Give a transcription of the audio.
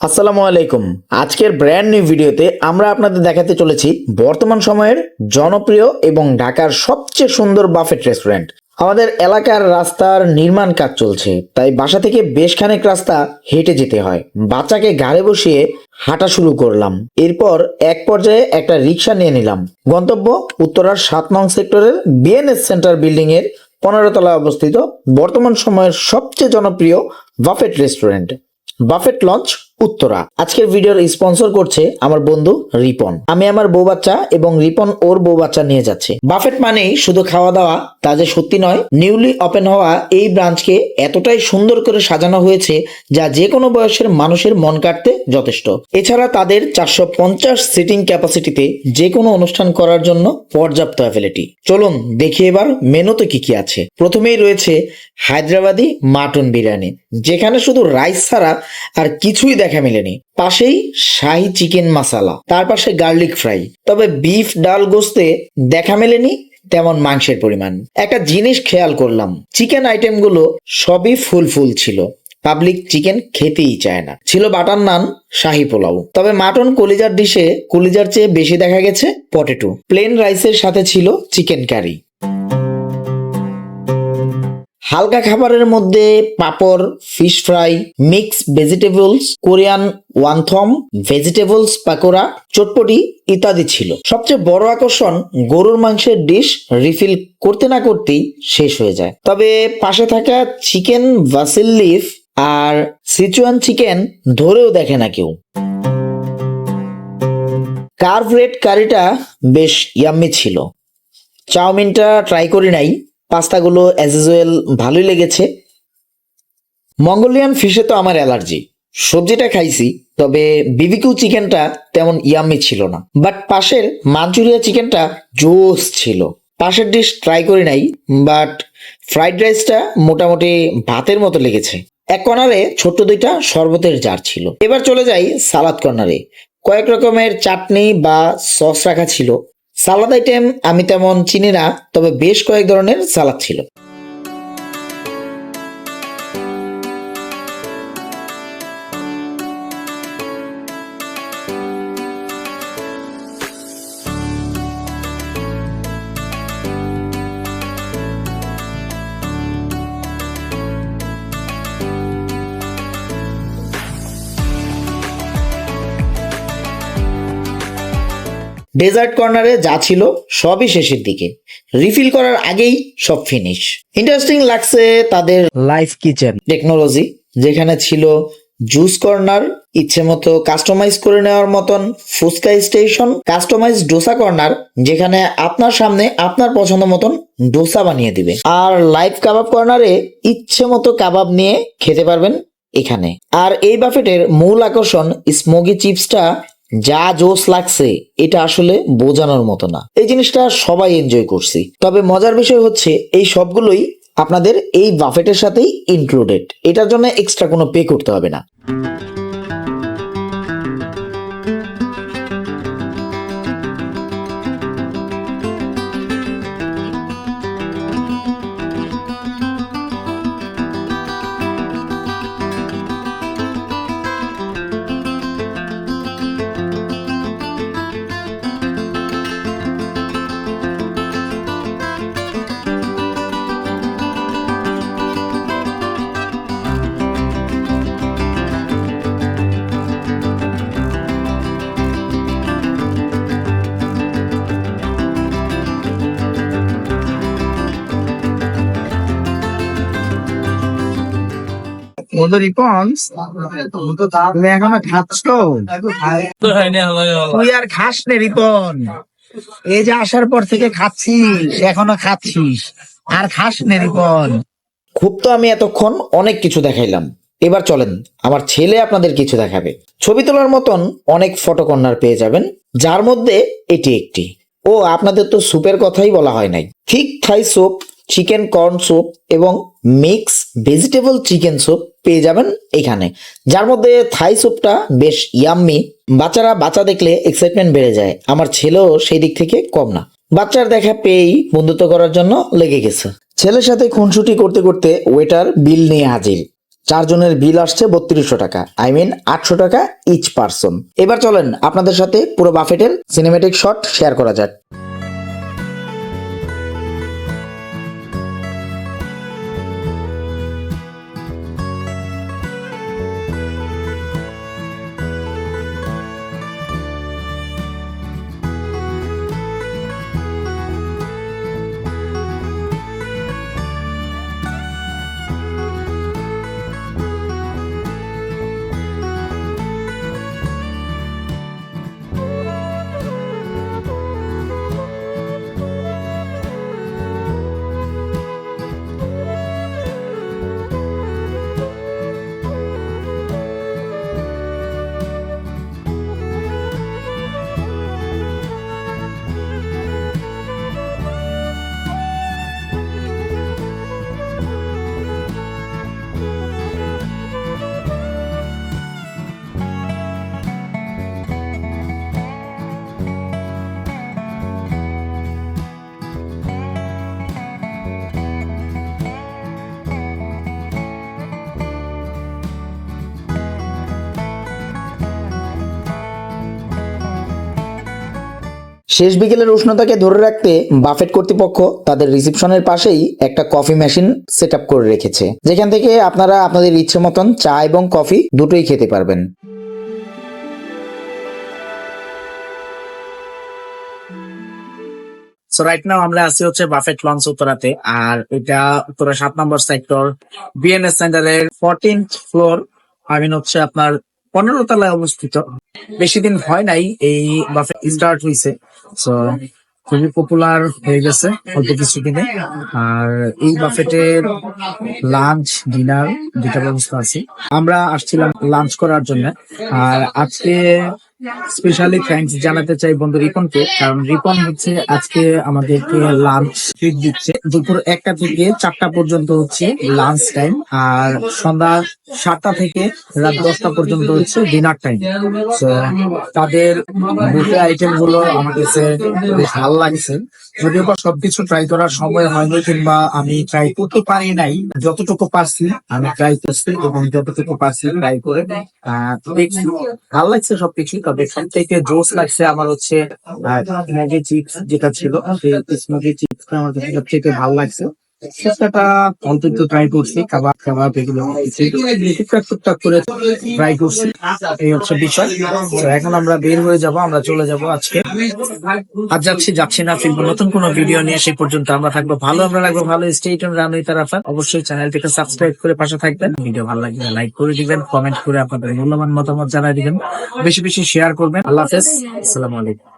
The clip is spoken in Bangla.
আসসালামু আলাইকুম। আজকের ব্র্যান্ড নিউ ভিডিওতে আমরা আপনাদের দেখাতে চলেছি বর্তমান সময়ের জনপ্রিয় এবং ঢাকার সবচেয়ে সুন্দর বাফেট রেস্টুরেন্ট আমাদের এলাকার রাস্তার নির্মাণ কাজ চলছে, তাই বাসা থেকে বেশ খানিক রাস্তা হেঁটে যেতে হয়। বাচ্চাকে ঘাড়ে বসিয়ে হাঁটা শুরু করলাম। এরপর এক পর্যায়ে একটা রিক্সা নিয়ে নিলাম। গন্তব্য উত্তরার সাত নং সেক্টরের বিএনএস সেন্টার বিল্ডিং এর পনেরো তলায় অবস্থিত বর্তমান সময়ের সবচেয়ে জনপ্রিয় buffet restaurant buffet lunch Uttara. আজকের ভিডিওর স্পন্সর করছে আমার বন্ধু রিপন। আমি আমার বউ বাচ্চা এবং রিপন ওর বউ বাচ্চা নিয়ে যাচ্ছে। বাফেট মানেই শুধু খাওয়া দাওয়া, তা যে সত্যি নয় নিউলি ওপেন হওয়া এই ব্রাঞ্চকে এতটাই সুন্দর করে সাজানো হয়েছে যা যে কোনো বয়সের মানুষের মন কাটতে যথেষ্ট। এছাড়া তাদের চারশো পঞ্চাশ সিটিং ক্যাপাসিটিতে যে কোনো অনুষ্ঠান করার জন্য পর্যাপ্ত অ্যাভেলিটি চলুন দেখি এবার মেনুতে কি কি আছে। প্রথমেই রয়েছে হায়দ্রাবাদি মাটন বিরিয়ানি। যেখানে শুধু রাইস ছাড়া আর কিছুই দেখা মেলেনি। পাশেই শাহি চিকেন মাসালা তার পাশে গার্লিক ফ্রাই তবে বিফ ডাল, গোস্তে দেখা মেলেনি তেমন মাংসের পরিমাণ। একটা জিনিস খেয়াল করলাম চিকেন আইটেমগুলো সবই ফুল ফুল ছিল। পাবলিক চিকেন খেতেই চায় না। ছিল বাটার নান, শাহি পোলাও। তবে মাটন কলিজার ডিশে কলিজার চেয়ে বেশি দেখা গেছে পটেটো প্লেন রাইসের সাথে ছিল চিকেন কারি হালকা খাবারের মধ্যে papad fish fry mix vegetables Korean wonton vegetables pakora, chotpoti ইত্যাদি ছিল। সবচেয়ে বড় আকর্ষণ গরুর মাংসের ডিশ রিফিল করতে না করতেই শেষ হয়ে যায়। তবে পাশে থাকা চিকেন ভাসিল লিফ আর সিচুয়ান চিকেন ধরেও দেখে না কেউ। কার্ভ রেড কারিটা বেশ ইয়াম্মি ছিল। চাউমিনটা ট্রাই করি নাই। পাস্তাগুলো অ্যাজ ইউজুয়াল ভালোই লেগেছে। মঙ্গোলিয়ান ফিশে তো আমার অ্যালার্জি সবজিটা খাইছি, তবে বিবিকিউ চিকেনটা তেমন ইয়াম্মি ছিল না। বাট পাশের মাঞ্চুরিয়া চিকেনটা জোস ছিল। পাশের ডিশ ট্রাই করি নাই বাট ফ্রাইড রাইসটা মোটামুটি ভাতের মতো লেগেছে। এক কর্নারে ছোট্ট দুইটা শরবতের জার ছিল। এবার চলে যাই সালাদ কর্নারে কয়েক রকমের চাটনি বা সস রাখা ছিল। সালাদ আইটেম আমি তেমন চিনি না তবে বেশ কয়েক ধরনের সালাদ ছিল। ডেজার্ট কর্নারে যা ছিল সবই শেষের দিকে। রিফিল করার আগেই সব ফিনিশ ইন্টারেস্টিং লাগছে তাদের লাইফ কিচেন টেকনোলজি যেখানে ছিল জুস কর্নার ইচ্ছে মতো কাস্টমাইজ করে নেওয়ার মতন fuchka station customize dosa corner যেখানে আপনার সামনে আপনার পছন্দ মতন ডোসা বানিয়ে দিবে। আর লাইভ কাবাব কর্নারে ইচ্ছে মতো কাবাব নিয়ে খেতে পারবেন এখানে। আর এই বাফেটের মূল আকর্ষণ স্মোকি চিপসটা যা জোস লাগছে, এটা আসলে বোঝানোর মতো না। এই জিনিসটা সবাই এনজয় করছি। তবে মজার বিষয় হচ্ছে, এই সবগুলোই আপনাদের এই বাফেটের সাথেই ইনক্লুডেড এটার জন্য এক্সট্রা কোনো পে করতে হবে না। তুই আর খাস নে রিপন। যে আসার পর থেকে খাচ্ছিস, এখনও খাচ্ছিস। আর খাস নে রিপন। খুব তো আমি এতক্ষণ অনেক কিছু দেখাইলাম। এবার চলেন, আমার ছেলে আপনাদের কিছু দেখাবে। ছবি তোলার মতন অনেক ফটো কর্নার পেয়ে যাবেন, যার মধ্যে এটি একটি। ও, আপনাদের তো স্যুপের কথাই বলা হয় নাই। ঠিক Thai soup chicken corn soup এবং মিক্স ভেজিটেবল চিকেন স্যুপ পেয়ে যাবেন এখানে। যার মধ্যে থাই স্যুপটা বেশ ইয়াম্মি। বাচ্চারা বাচ্চা দেখলে এক্সাইটমেন্ট বেড়ে যায়। আমার ছেলেও সেই দিক থেকে কম না। বাচ্চার দেখা পেয়েই বন্ধুত্ব করার জন্য লেগে গেছে। ছেলের সাথে খুনসুটি করতে করতে ওয়েটার বিল নিয়ে হাজির। চারজনের বিল আসছে বত্রিশশো টাকা। আই মিন আটশো টাকা ইচ পার্সন এবার চলেন আপনাদের সাথে পুরো বাফেটের সিনেমেটিক শট শেয়ার করা যাক। শেষ বিকেলের উষ্ণতাকে ধরে রাখতে বাফেট কর্তৃপক্ষ তাদের রিসেপশনের পাশেই একটা কফি মেশিন সেট করে রেখেছে, যেখান থেকে আপনারা আপনাদের ইচ্ছে মতন চা এবং কফি দুটোই খেতে পারবেন। সো রাইট নাও আমরা আছি হচ্ছে বাফেট লঞ্চ উত্তরাতে, আর এটা উত্তরা সাত নম্বর সেক্টর। বিএনএস সেন্টারের ফোরটিন ফ্লোর আই হচ্ছে আপনার পনেরো তলায় অবস্থিত। বেশি দিন হয় নাই, এই বাফে স্টার্ট হয়েছে সো খুবই পপুলার হয়ে গেছে অল্প কিছু দিনে আর এই বাফেটের লাঞ্চ ডিনার দুটা ব্যবস্থা আছে। আমরা আসছিলাম লাঞ্চ করার জন্য। আর আজকে স্পেশালি থ্যাঙ্কস জানাতে চাই বন্ধু রিপনকে, কারণ রিপন হচ্ছে আজকে আমাদেরকে লাঞ্চ ট্রিট দিচ্ছে। দুপুর একটা থেকে চারটা পর্যন্ত হচ্ছে লাঞ্চ টাইম আর সন্ধ্যা সাতটা থেকে রাত দশটা পর্যন্ত হচ্ছে ডিনার টাইম তাদের বুফে আইটেমগুলো আমার কাছে বেশ ভালো লাগছে। যদিও বা সবকিছু ট্রাই করার সময় হয়নি কিংবা আমি ট্রাই করতে পারি নাই, যতটুকু পারছি আমি ট্রাই করছি এবং যতটুকু পারছি ট্রাই করে ভালো লাগছে সবকিছু তবে সব থেকে জোস লাগছে আমার হচ্ছে ম্যাগি চিপস যেটা ছিল সেই ম্যাগি চিপস আমার কাছে সব থেকে ভালো লাগছে। এখন আমরা বের হয়ে যাব, আমরা চলে আজকে। যাচ্ছি না, ফিরবো নতুন ভিডিও নিয়ে পর্যন্ত আমরা থাকব ভালো, আমরা ভালো। সাবস্ক্রাইব করে পাশে থাকবেন। ভিডিও ভালো লাইক করে দিবেন কমেন্ট করে আপনাদের মূল্যবান মতামত জানাই দিবেন। বেশি বেশি শেয়ার করবেন। আল্লাহ হাফেজ। আসসালামু আলাইকুম।